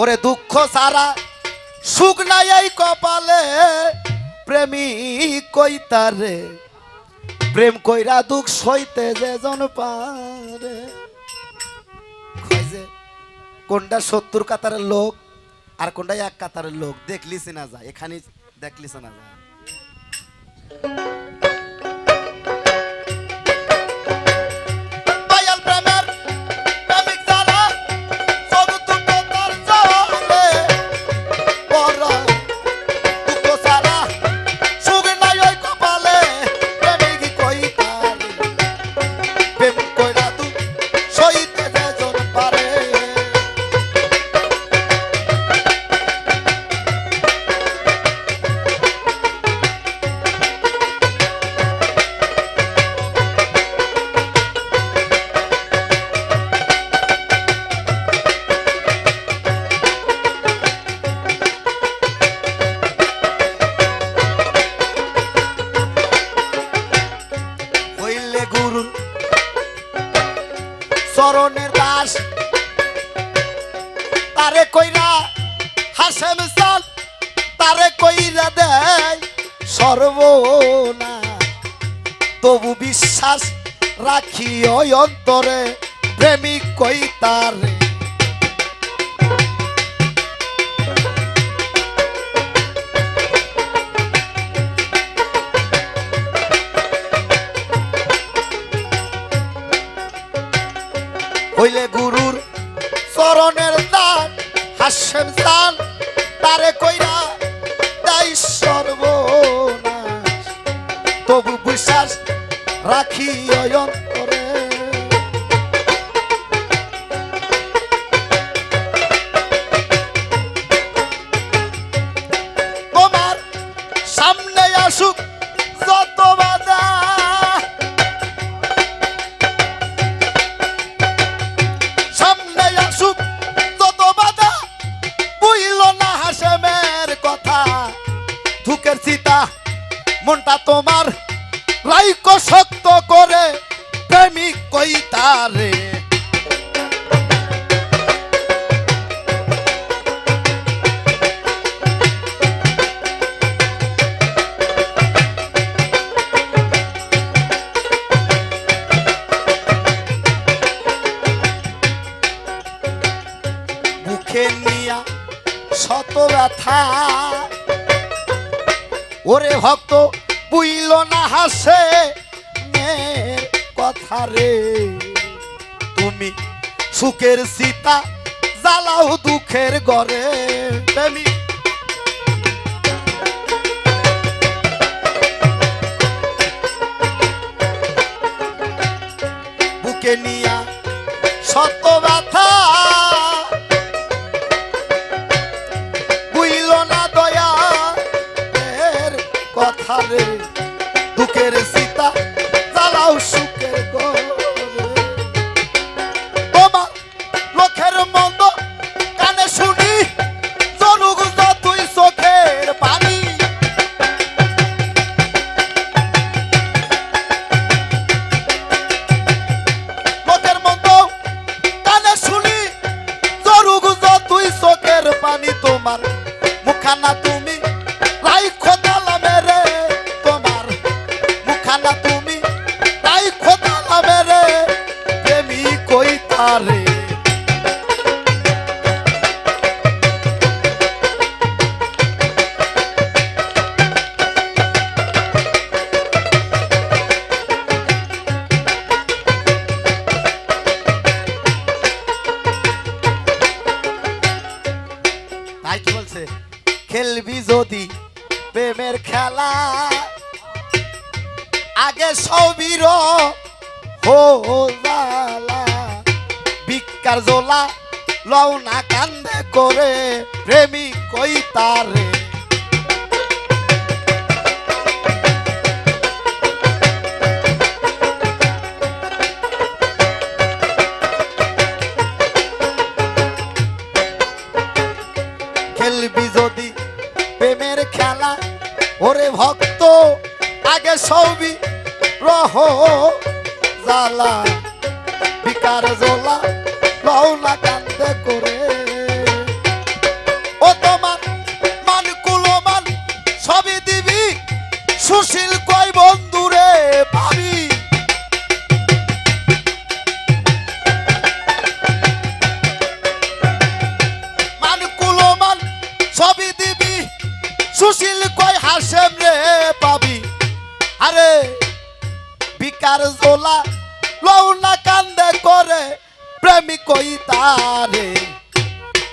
ওরে দুঃখ সারা, সুখ নাই এই কপালে প্রেমিক কইতারে প্রেম কইরা দুঃখ সইতে যে জন পারে। কোনটা সত্তর কাতারের লোক আর কোনটা এক কাতারের লোক? দেখলি না যায় এখানে দেখলিস না যায়। হাসেম সাল তারে কইরা দেয় সর্বনা। তবু বিশ্বাস রাখি ওই অন্তরে প্রেমিক কই তারে? হইলে গুরুর চরণের দান, হাসেম সান করে প্রেমিক কই তারে? ব্যথা। ওরে ভক্ত বুইল না হাসে। কথা রে। তুমি সুখের সীতা জ্বালাও দুঃখের গড়ে। প্রেমিক তোমার মুখানা তুমি। রাই খোদালা মেরে তোমার মুখানা তুমি। রাই খোদালা মেরে প্রেমী কই তারে। আগে সবির। হো জালা জোলা লও না কান্দে করে প্রেমিক কই তারে? যদি প্রেমের খেলা, ওরে ভক্ত, আগে সবই রহ জালা বিকার জোলা লও না কান্দে করে। ও তোমার মান কুলো মান সবই দিবি, সুশীল কয় বন্ধুরে ভাবি। মান কুলো মান সবই দিবি, সুশীল কয় হাসেম রে পাবি আরে বিকার জোলা লৌনা কান্দে করে প্রেমিক কই তারে।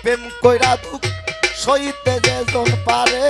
প্রেম কইরা দুঃখ সইতে যে জন পারে।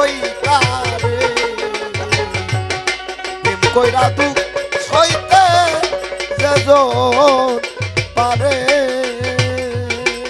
কইতা রে প্রেম কইরা দুঃখ সইতে যে পারে।